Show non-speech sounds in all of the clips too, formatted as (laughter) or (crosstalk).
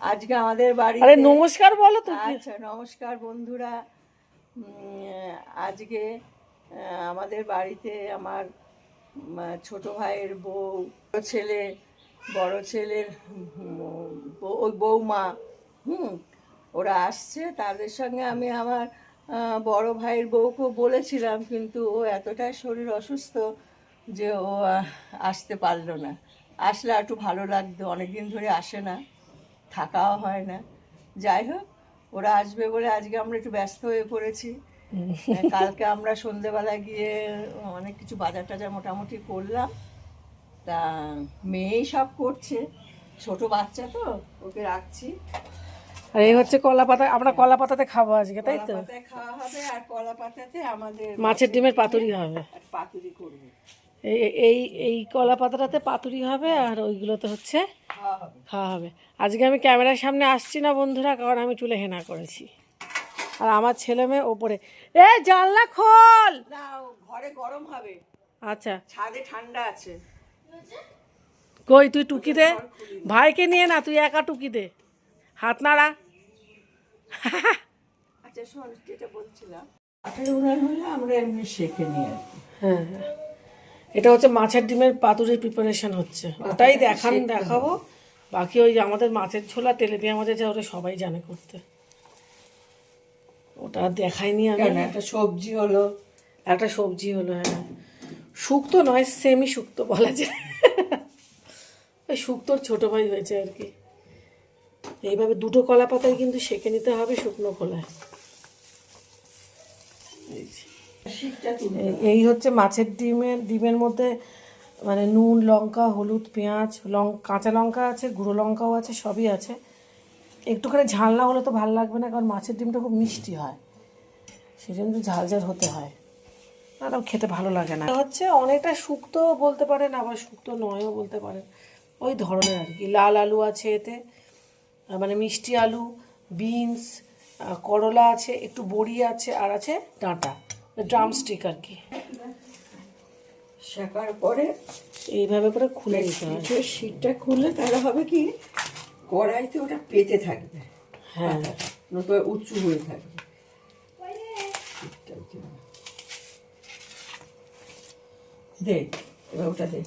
আজকে আমাদের বাড়ি আরে নমস্কার বলো তো আচ্ছা নমস্কার বন্ধুরা। আজকে আমাদের বাড়িতে আমার ছোট ভাইয়ের বউ ছেলে বড় ছেলের বউ- ওই বৌমা হুম ওরা আসছে। তাদের সঙ্গে আমি আমার বড় ভাইয়ের বউকেও বলেছিলাম কিন্তু ও এতটাই শরীর অসুস্থ যে ও আসতে পারল না। আসলে একটু ভালো লাগতো অনেকদিন ধরে আসে না। থাকাও হয় না। যাই হোক ওরা আসবে বলে আজকে আমরা একটু ব্যস্ত হয়ে পড়েছি। (laughs) কালকে আমরা সন্ধেবেলা গিয়ে অনেক কিছু বাজার টাজার মোটামুটি করলাম। তা মেয়েই সব করছে। ছোট বাচ্চা তো ওকে রাখছি। আর এই হচ্ছে কলা পাতা আমরা কলা পাতাতে খাব আজকে তাই তো? খাওয়া হবে আর কলা পাতাতে আমাদের মাছের ডিমের পাতুরি হবে। পাতুরি করবে। এই এই কলা পাতাটাতে পাতুরি হবে আর ওইগুলোতে হচ্ছে খাওয়া হবে। আজকে আমি ক্যামেরার সামনে আসছি না বন্ধুরা কারণ আমি চুলে হেনা করেছি। আর আমার ছেলে মেয়ে ওপরে। এ জানলা খোল! ঘরে গরম হবে। আচ্ছা। ছাদে ঠান্ডা আছে। কই তুই টুকি দে? ভাইকে নিয়ে না তুই একা টুকি দে। হাত নাড়া। আচ্ছা শোন যেটা বলছিলাম আঠেরো উনান হলে আমরা এমনি শেখে আর হ্যাঁ হ্যাঁ। এটা হচ্ছে মাছের ডিমের পাতুরির প্রিপারেশন হচ্ছে। ওটাই দেখান দেখাবো। বাকি ওই যে আমাদের মাছের ছোলা তেলেপিয়া মাছের যা ওটা সবাই জানে করতে। ওটা দেখাইনি আমি। একটা সবজি হলো। একটা সবজি হলো হ্যাঁ। শুক্তো নয় সেমি শুক্তো বলা যায়। ওই শুক্তোর ছোট ভাই হয়েছে আর কি। এইভাবে দুটো কলা পাতায় কিন্তু সেঁকে নিতে হবে শুকনো খোলায় এই যে। শীতটা তুলে এই- এই হচ্ছে মাছের ডিমের ডিমের মধ্যে মানে নুন লঙ্কা হলুদ পেঁয়াজ লং কাঁচা লঙ্কা আছে গুঁড়ো লঙ্কাও আছে সবই আছে। একটুখানি ঝাল না হলে তো ভালো লাগবে না কারণ মাছের ডিমটা খুব মিষ্টি হয়। সেই জন্য ঝাল ঝাল হতে হয়। আর খেতে ভালো লাগে না। হচ্ছে অনেকটা শুক্তো বলতে পারেন আবার শুক্তো নয়ও বলতে পারেন। ওই ধরনের আর কি। লাল আলু আছে এতে মানে মিষ্টি আলু বিনস করলা আছে একটু বড়ি আছে আর আছে ডাঁটা। ড্রাম স্টিক আর কি শেখার পরে এইভাবে করে খুলে দিতে হবে শীতটা খুললে তাহলে হবে কি কড়াইতে ওটা পেতে থাকবে। হ্যাঁ। নতুন উঁচু হয়ে থাকবে। দেখ এবার ওটা দে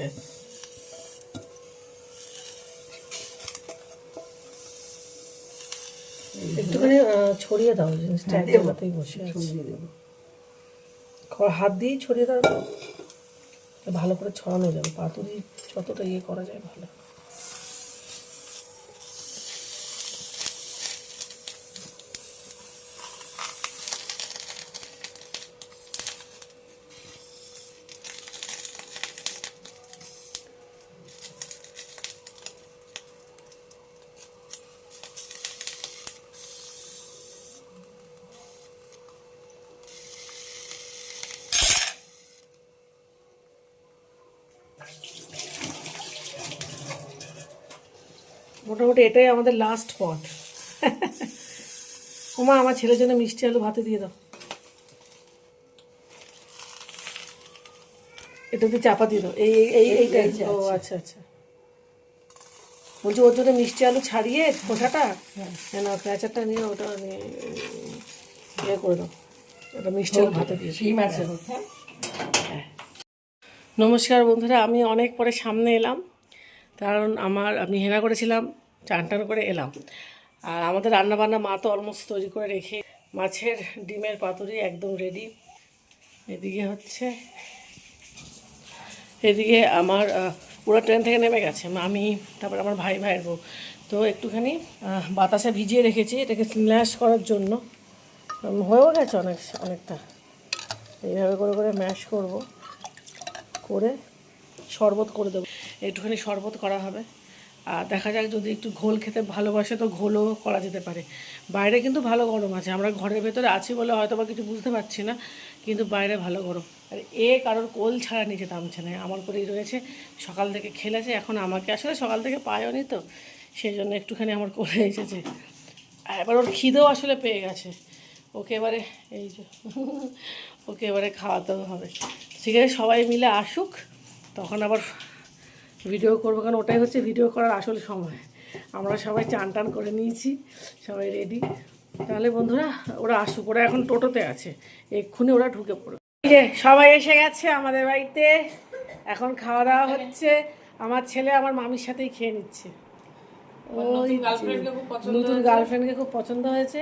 ব্যাস। একটুখানি আহ, ছড়িয়ে দাও জিনিসটা একদম এক বসে আছে। হাত দিয়েই ছড়িয়ে দাও। ভালো করে ছড়ানো যাবে। পাতুরি যতটা ইয়ে করা যায় ভালো। মোটামুটি এটাই আমাদের লাস্ট পট ওমা আমার ছেলের জন্য মিষ্টি আলু ভাতে দিয়ে দাও। এটাতে চাপা দিয়ে দাও। এই এই এই এইটা ও আচ্ছা আচ্ছা। বলছি ওর জন্য মিষ্টি আলু ছাড়িয়ে খোসাটা হ্যাঁ। না প্যাঁচারটা নিয়ে ওটা নিয়ে ইয়ে করে দাও। ওটা মিষ্টি আলু ভাতে দিয়ে শিম আছে হ্যাঁ। নমস্কার বন্ধুরা আমি অনেক পরে সামনে এলাম। কারণ আমার আমি হেনা করেছিলাম। চান টান করে এলাম। আর আমাদের রান্নাবান্না মা তো অলমোস্ট তৈরি করে রেখে মাছের ডিমের পাতুরি একদম রেডি এদিকে হচ্ছে, এদিকে আমার পুরো ট্রেন থেকে নেমে গেছে। আমি, তারপর আমার ভাই, ভাইয়ের বউ। তো একটুখানি বাতাসে ভিজিয়ে রেখেছি এটাকে স্ম্যাশ করার জন্য। হয়েও গেছে অনেক, অনেকটা। এইভাবে করে করে ম্যাশ করব। করে শরবত করে দেবো। একটুখানি শরবত করা হবে। আর দেখা যাক যদি একটু ঘোল খেতে ভালোবাসে তো ঘোলও করা যেতে পারে। বাইরে কিন্তু ভালো গরম আছে, আমরা ঘরের ভেতরে আছি বলে হয়তো বা কিছু বুঝতে পারছি না, কিন্তু বাইরে ভালো গরম। আর এ কারোর কোল ছাড়া নিচে নামছে না, আমার করেই রয়েছে। সকাল থেকে খেলেছে, এখন আমাকে, আসলে সকাল থেকে পায়নি তো সেই জন্য একটুখানি আমার করে এসেছে। এবার ওর খিদেও আসলে পেয়ে গেছে। ওকে এবারে এই যে, ওকে এবারে খাওয়াতেও হবে। ঠিক আছে, সবাই মিলে আসুক, তখন আবার ভিডিও করব কারণ ওটাই হচ্ছে ভিডিও করার আসল সময়। আমরা সবাই চান টান করে নিয়েছি সবাই রেডি তাহলে বন্ধুরা ওরা আসুক ওরা এখন টোটোতে আছে এক্ষুনি ওরা ঢুকে পড়বে যে সবাই এসে গেছে আমাদের বাড়িতে। এখন খাওয়া দাওয়া হচ্ছে আমার ছেলে আমার মামির সাথেই খেয়ে নিচ্ছে। ওই নতুন গার্লফ্রেন্ডকে খুব পছন্দ হয়েছে।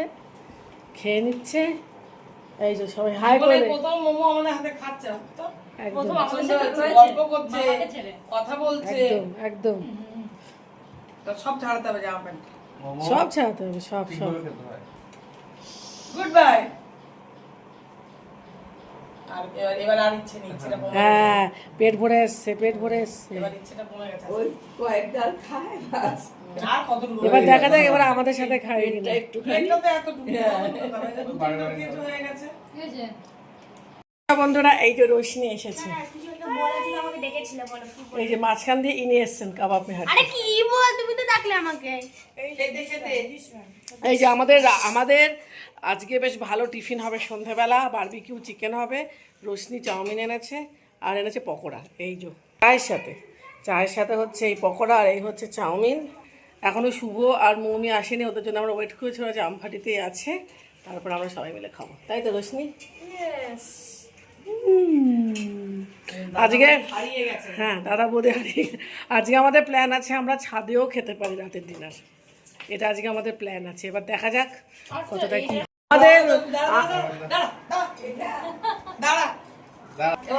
খেয়ে নিচ্ছে। এই যে সবাই হাই করে। প্রথম মোমো আমাদের হাতে খাচ্ছে তো একদম পছন্দ হচ্ছে গল্প করছে কথা বলছে। একদম একদম। সব ছাড়াতে হবে জামা প্যান্ট সব ছাড়াতে হবে সব সব। গুড বাই আর এবার এবার আর ইচ্ছে নেই গেছে। হ্যাঁ পেট ভরে এসছে পেট ভরে এসছে। এবার এবার দেখা যাক এবার আমাদের সাথে খাই কিনা একটুখানি এটাতে এতটুকু হয়ে গেছে বন্ধুরা এই যে রোশনি এসেছে। বলো এই যে মাঝখান দিয়ে ইনি এসছেন কাবাব মেহার। আরে কি বল তুমি তো ডাকলে আমাকে। খেতে খেতে এই যে আমাদের আমাদের আজকে বেশ ভালো টিফিন হবে সন্ধেবেলা বারবিকিউ চিকেন হবে রোশনি চাউমিন এনেছে আর এনেছে পকোড়া এই যে চায়ের সাথে। চায়ের সাথে হচ্ছে এই পকোড়া আর এই হচ্ছে চাউমিন। এখনও শুভ আর মৌমি আসেনি ওদের জন্য আমরা ওয়েট করেছি ওরা জামফাটিতেই আছে তারপর আমরা সবাই মিলে খাব। তাই তো রোশনি। আজকে হ্যাঁ দাদা বৌদি হারিয়ে আজকে আমাদের প্ল্যান আছে আমরা ছাদেও খেতে পারি রাতের ডিনার এটা আজকে আমাদের প্ল্যান আছে। এবার দেখা যাক কতটা কি আমাদের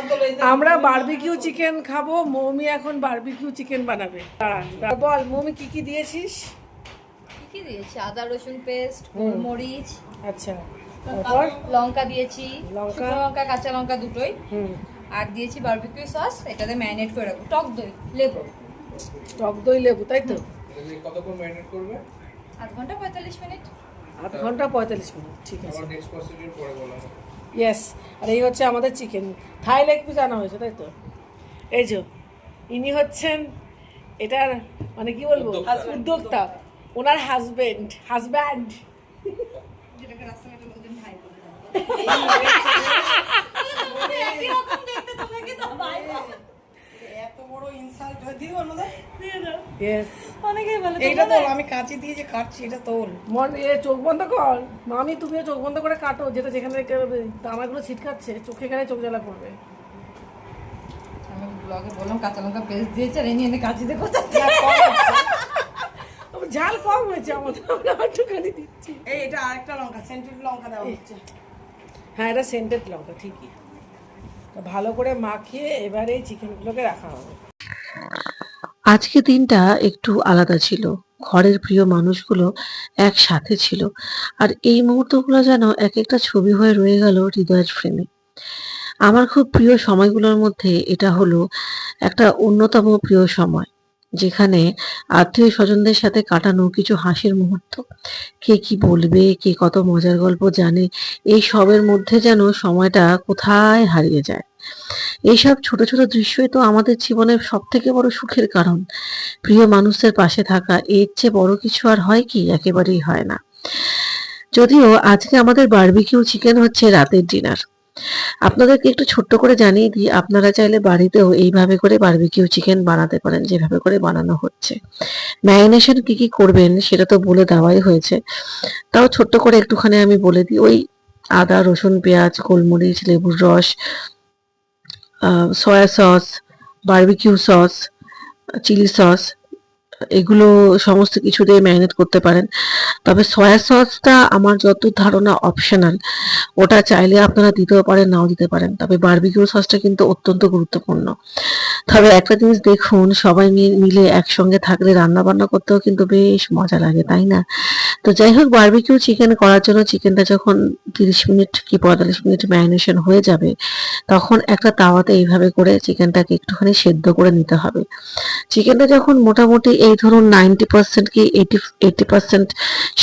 তো লইতে আমরা বারবিকিউ চিকেন খাব মৌমি এখন বারবিকিউ চিকেন বানাবে। বল মৌমি কি কি দিয়েছিস? কি কি দিয়েছি? আদা রসুন পেস্ট গোলমরিচ। আচ্ছা। তারপর লঙ্কা দিয়েছি লঙ্কা। লঙ্কা কাঁচা লঙ্কা দুটোই। হুম। আর দিয়েছি বারবিকিউ সস এটাতে ম্যারিনেট করে রাখব। টক দই লেবু। টক দই লেবু তাই তো? কতক্ষণ ম্যারিনেট করবে? আধ ঘণ্টা পঁয়তাল্লিশ মিনিট। আধ ঘণ্টা পঁয়তাল্লিশ মিনিট ঠিক আছে। ইয়েস আর এই হচ্ছে আমাদের চিকেন থাই লেগ পিস আনা হয়েছে তাই তো? এই যে ইনি হচ্ছেন এটার মানে কি বলব? উদ্যোক্তা। ওনার হাজবেন্ড হাজব্যান্ড কাঁচি দিয়ে যে কাটছি এটা তোল মন এ চোখ বন্ধ কর মামি তুমিও চোখ বন্ধ করে কাটো যেটা যেখানে দানাগুলো ছিটকাচ্ছে চোখে গেলে চোখ জ্বালা পড়বে আমি বললাম কাঁচা লঙ্কা পেস্ট দিয়েছে আর এনে দেখো ঝাল কম হয়েছে আমাদের এটা আরেকটা লঙ্কা সেন্টেড লঙ্কা দেওয়া হচ্ছে। হ্যাঁ এটা সেন্টেড লঙ্কা, ঠিকই। তো ভালো করে মাখিয়ে এবারে এই চিকেনগুলোকে রাখা হবে। আজকে দিনটা একটু আলাদা ছিল। ঘরের প্রিয় মানুষগুলো একসাথে ছিল। আর এই মুহূর্তগুলো যেন এক একটা ছবি হয়ে রয়ে গেল হৃদয়ের ফ্রেমে আমার খুব প্রিয় সময়গুলোর মধ্যে এটা হলো একটা অন্যতম প্রিয় সময়। যেখানে আত্মীয় স্বজনদের সাথে কাটানো কিছু হাসির মুহূর্ত। কে কি বলবে, কে কত মজার গল্প জানে, এই সবের মধ্যে যেন সময়টা কোথায় হারিয়ে যায়। এইসব ছোট ছোট দৃশ্যই তো আমাদের জীবনের সব থেকে বড় সুখের কারণ। প্রিয় মানুষদের পাশে থাকা, এর চেয়ে বড় কিছু আর হয় কি? একেবারেই হয় না। যদিও আজকে আমাদের বার্বিকিউ চিকেন হচ্ছে রাতের ডিনার আপনাদেরকে একটু ছোট্ট করে জানিয়ে দিই, আপনারা চাইলে বাড়িতেও এইভাবে করে বারবিকিউ চিকেন বানাতে পারেন, যেভাবে করে বানানো হচ্ছে। ম্যারিনেশন কি কি করবেন সেটা তো বলে দেওয়াই হয়েছে। তাও ছোট্ট করে একটুখানি আমি বলে দিই, ওই আদা, রসুন, পেঁয়াজ, গোলমরিচ, লেবুর রস soya sauce barbecue sauce chilli sauce এগুলো সমস্ত কিছু দিয়ে ম্যারিনেট করতে পারেন। তবে সয়া সসটা আমার যত ধারণা অপশনাল ওটা চাইলে আপনারা দিতেও পারেন, নাও দিতে পারেন। তবে বারবিকিউ সসটা কিন্তু অত্যন্ত গুরুত্বপূর্ণ। তবে একটা জিনিস দেখুন, সবাই মিলে একসঙ্গে থাকলে রান্না বান্না করতেও কিন্তু বেশ মজা লাগে, তাই না? তো যাই হোক বারবিকিউ চিকেন করার জন্য চিকেনটা যখন তিরিশ মিনিট কি পঁয়তাল্লিশ মিনিট ম্যারিনেশন হয়ে যাবে, তখন একটা তাওয়াতে এইভাবে করে চিকেনটাকে একটুখানি সেদ্ধ করে নিতে হবে। চিকেনটা যখন মোটামুটি এই ধরুন নাইনটি পার্সেন্ট কি এইটি এইটি পার্সেন্ট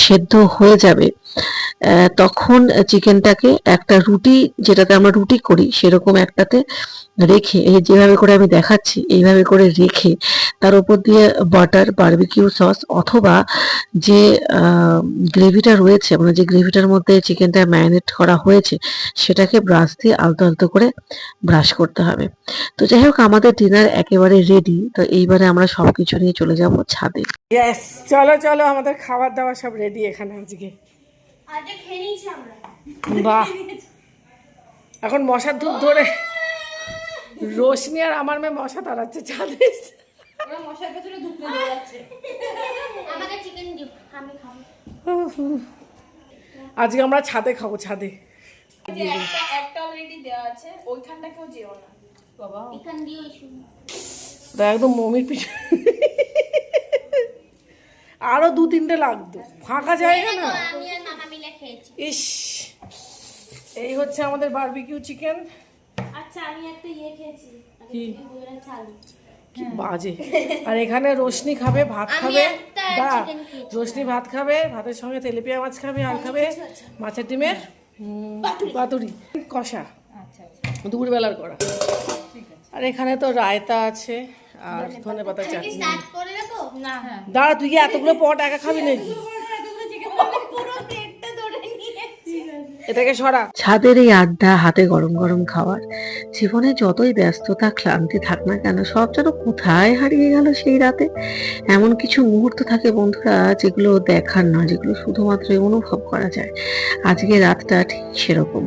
সেদ্ধ হয়ে যাবে। তখন চিকেনটাকে একটা রুটি, যেটাতে আমরা রুটি করি, সেরকম একটাতে রেখে, এই যেভাবে করে আমি দেখাচ্ছি, এইভাবে করে রেখে তার উপর দিয়ে বাটার, বারবিকিউ সস অথবা যে গ্রেভিটা রয়েছে মানে যে গ্রেভিটার মধ্যে চিকেনটা ম্যারিনেট করা হয়েছে, সেটাকে ব্রাশ দিয়ে আলতো আলতো করে ব্রাশ করতে হবে। তো যাই হোক, আমাদের ডিনার একেবারে রেডি তো এইবারে আমরা সবকিছু নিয়ে চলে যাব ছাদে। চলো চলো, আমাদের খাবার দাবার সব রেডি এখানে আজকে আজকে খেয়ে নিয়েছি আমরা বাহ। এখন মশার ধূপ ধরে রোশনি আর আমার মেয়ে মশা তাড়াচ্ছে খাব। আজকে আমরা ছাদে খাব ছাদে। একটা একটা অলরেডি দেওয়া আছে ওইখানটাকেও যেও না। বাবা। এখান দিও এসো তা একদম মমির পিছনে আরও দু তিনটে লাগতো। ফাঁকা জায়গা না। ইস এই হচ্ছে আমাদের বারবিকিউ চিকেন আচ্ছা আমি একটা ইয়ে খেয়েছি। কি? কি বাজে। আর এখানে রোশনি খাবে ভাত খাবে। দা রোশনি ভাত খাবে ভাতের সঙ্গে তেলেপিয়া মাছ খাবে আর খাবে মাছের ডিমের পাতুরি। কষা। আচ্ছা আচ্ছা। দুপুরবেলার করা আর এখানে তো রায়তা আছে আর ধনে পাতা চাটনি। স্টার্ট করে রাখো না। দাঁড়া তুই কি এতগুলো পট একা খাবি নাকি পুরো প্লেটটা ধরে নিয়েছি এটাকে সরা। ছাদের এই আড্ডা, হাতে গরম গরম খাওয়ার জীবনে যতই ব্যস্ততা, ক্লান্তি থাক না কেন, সব যেন কোথায় হারিয়ে গেল সেই রাতে? এমন কিছু মুহূর্ত থাকে বন্ধুরা, যেগুলো দেখার না, যেগুলো শুধুমাত্র অনুভব করা যায়। আজকে রাতটা ঠিক সেরকম।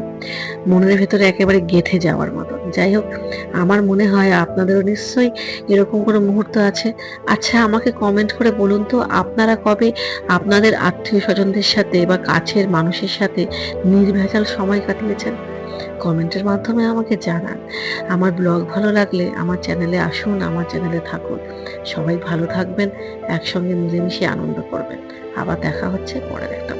মনের ভেতরে একেবারে গেথে যাওয়ার মতো যাই হোক, আমার মনে হয় আপনাদেরও নিশ্চয়ই এরকম কোনো মুহূর্ত আছে। আচ্ছা আমাকে কমেন্ট করে বলুন তো, আপনারা কবে আপনাদের আত্মীয় স্বজনদের সাথে বা কাছের মানুষের সাথে নির্ভেজাল সময় কাটিয়েছেন। কমেন্টের মাধ্যমে আমাকে জানান। আমার ব্লগ ভালো লাগলে আমার চ্যানেলে আসুন, আমার চ্যানেলে থাকুন। সবাই ভালো থাকবেন, একসঙ্গে মিলেমিশে আনন্দ করবেন। আবার দেখা হচ্ছে পরের একটা